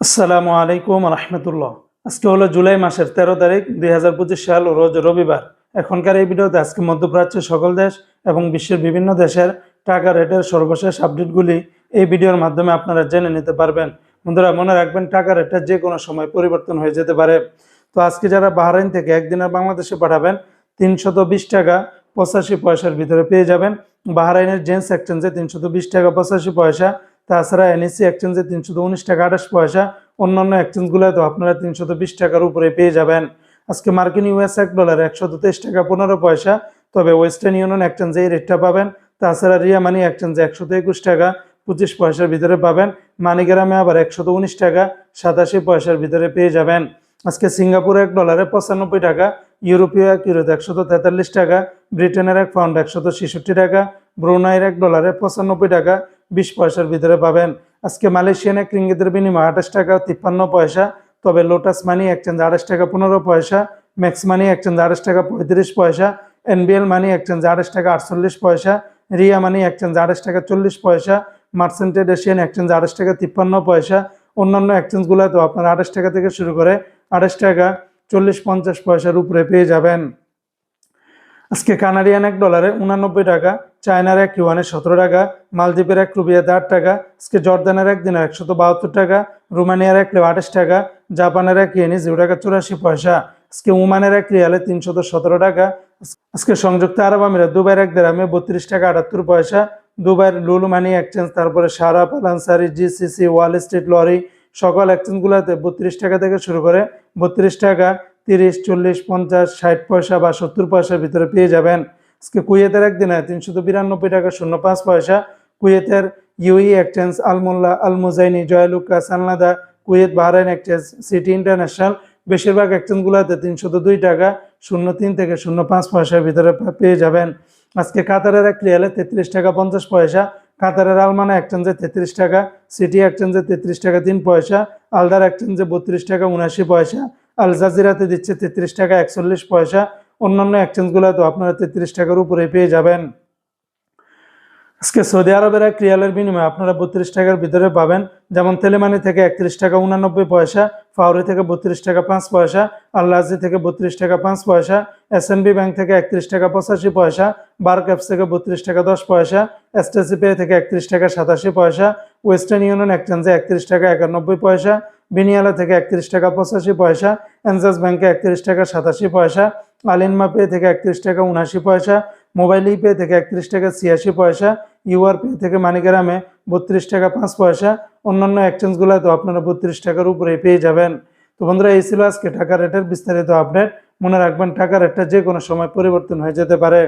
আসসালামু আলাইকুম রহমতুল্লাহ আজকে হলো জুলাই মাসের তেরো তারিখ, দুই হাজার পঁচিশ সাল, রোজ রবিবার। এখনকার এই ভিডিওতে আজকে মধ্যপ্রাচ্যের সকল দেশ এবং বিশ্বের বিভিন্ন দেশের টাকা রেটের সর্বশেষ আপডেটগুলি এই ভিডিওর মাধ্যমে আপনারা জেনে নিতে পারবেন। বন্ধুরা, মনে রাখবেন, টাকা রেটটা যে কোনো সময় পরিবর্তন হয়ে যেতে পারে। তো আজকে যারা বাহরাইন থেকে একদিনের বাংলাদেশে পাঠাবেন, তিনশত টাকা পঁচাশি পয়সার ভিতরে পেয়ে যাবেন। বাহরাইনের জেন্টস এক্সচেঞ্জে তিনশত টাকা পঁচাশি পয়সা তাছাড়া এনএসসি এক্সচেঞ্জে তিনশত উনিশ টাকা, আঠাশ পয়সা, অন্যান্য এক্সচেঞ্জগুলোতে আপনারা তিনশত বিশ টাকার উপরে পেয়ে যাবেন। আজকে মার্কিন ইউএস এক ডলার, একশত তেইশ টাকা, পনেরো পয়সা। তবে ওয়েস্টার্ন ইউনিয়ন এক্সচেঞ্জে এই রেটটা পাবেন। তাছাড়া রিয়া মানি এক্সচেঞ্জে একশত একুশ টাকা, পঁচিশ পয়সার ভিতরে পাবেন। মানিগ্রামে আবার একশত উনিশ টাকা, সাতাশি পয়সার ভিতরে পেয়ে যাবেন। আজকে সিঙ্গাপুর এক ডলারে পঁচানব্বই টাকা, ইউরোপীয় এক ইউরোতে একশত তেতাল্লিশ টাকা, ব্রিটেনের এক পাউন্ড একশত ছেষট্টি টাকা, ব্রুনাইয়ের এক ডলারে পঁচানব্বই টাকা বিশ পয়সার ভিতরে পাবেন। আজকে মালয়েশিয়ান এক রিঙ্গিতের বিনিময় আঠাশ টাকা তিপ্পান্ন পয়সা, তবে লোটাস মানি এক্সচেঞ্জ আঠাশ টাকা পনেরো পয়সা, ম্যাক্স মানি এক্সচেঞ্জ আঠাশ টাকা পঁয়ত্রিশ পয়সা, এনবিএল মানি এক্সচেঞ্জ আঠাশ টাকা আটচল্লিশ পয়সা, রিয়া মানি এক্সচেঞ্জ আঠাশ টাকা চল্লিশ পয়সা মার্সেন্টেড এশিয়ান এক্সচেঞ্জ আঠাশ টাকা তিপ্পান্ন পয়সা, অন্যান্য এক্সচেঞ্জগুলোতেও আপনার আঠাশ টাকা থেকে শুরু করে আঠাশ টাকা চল্লিশ পঞ্চাশ পয়সার উপরে পেয়ে যাবেন। আজকে কানাডিয়ান এক ডলারে উনানব্বই টাকা, চায়নার এক ইউয়ানে সতেরো টাকা, মালদ্বীপের এক রুবিয়াতে আট টাকা, আজকে জর্দানের এক দিনের একশত বাহাত্তর টাকা, রোমানিয়ার এক লেও আঠাশ টাকা, জাপানের এক ইয়েনি জিরো টাকা চুরাশি পয়সা, আজকে ওমানের এক রিয়ালে তিনশত সতেরো টাকা আজকে সংযুক্ত আরব আমিরাত দুবাইয়ের এক দেরামে বত্রিশ টাকা আটাত্তর পয়সা, দুবাইয়ের লুলু মানি এক্সচেঞ্জ তারপরে সারা পালানসারি, জিসিসি, ওয়াল স্ট্রিট লরি, সকল এক্সচেঞ্জগুলোতে বত্রিশ টাকা থেকে শুরু করে বত্রিশ টাকা তিরিশ, চল্লিশ, পঞ্চাশ, ষাট পয়সা বা সত্তর পয়সার ভিতরে পেয়ে যাবেন। আজকে কুয়েতের একদিনে তিনশত বিরানব্বই টাকা, শূন্য পাঁচ পয়সা। কুয়েতের UAE exchange, Al Mulla, Al Muzaini Joyalukkas সানলাদা Kuwait Bahrain exchange, city international, বেশিরভাগ এক্সচেঞ্জগুলোতে তিনশত দুই টাকা, শূন্য তিন থেকে শূন্য পাঁচ পয়সার ভিতরে পেয়ে যাবেন। আজকে কাতারের এক রিয়ালে তেত্রিশ টাকা, পঞ্চাশ পয়সা। কাতারের আলমানা এক্সচেঞ্জে তেত্রিশ টাকা, সিটি এক্সচেঞ্জে তেত্রিশ টাকা, তিন পয়সা। আলদার এক্সচেঞ্জে বত্রিশ টাকা উনাশি পয়সা। আল জাজিরাতে দিচ্ছে তেত্রিশ টাকা একচল্লিশ পয়সা। অন্যান্য এক্সচেঞ্জগুলোতেও আপনারা তেত্রিশ টাকার উপরে পেয়ে যাবেন। আজকে সৌদি আরবের এক রিয়ালের বিনিময়ে আপনারা বত্রিশ টাকার ভিতরে পাবেন। যেমন তেলেমানি থেকে একত্রিশ টাকা উনানব্বই পয়সা, ফাউরি থেকে বত্রিশ টাকা পাঁচ পয়সা আল্লাজি থেকে বত্রিশ টাকা পাঁচ পয়সা এসএনবি ব্যাংক থেকে একত্রিশ টাকা পঁচাশি পয়সা বার ক্যাপস থেকে বত্রিশ টাকা দশ পয়সা এসটিসি পে থেকে একত্রিশ টাকা সাতাশি পয়সা, ওয়েস্টার্ন ইউনিয়ন এক্সচেঞ্জে একত্রিশ টাকা একানব্বই পয়সা, বিনিয়ালা থেকে একত্রিশ টাকা পঁচাশি পয়সা, এনজাস ব্যাংকে একত্রিশ টাকা সাতাশি পয়সা আলিনমা পে থেকে একত্রিশ টাকা উনাশি পয়সা, মোবাইল ই পে থেকে একত্রিশ টাকা ছিয়াশি পয়সা ইউআর পে থেকে মানিগ্রামে বত্রিশ টাকা পাঁচ পয়সা, অন্যান্য এক্সচেঞ্জগুলোতে আপনারা বত্রিশ টাকার উপরে পেয়ে যাবেন। তো বন্ধুরা, এই ছিল আজকে টাকা রেটের বিস্তারিত আপডেট মনে রাখবেন, টাকা রেটটা যে কোনো সময় পরিবর্তন হয়ে যেতে পারে।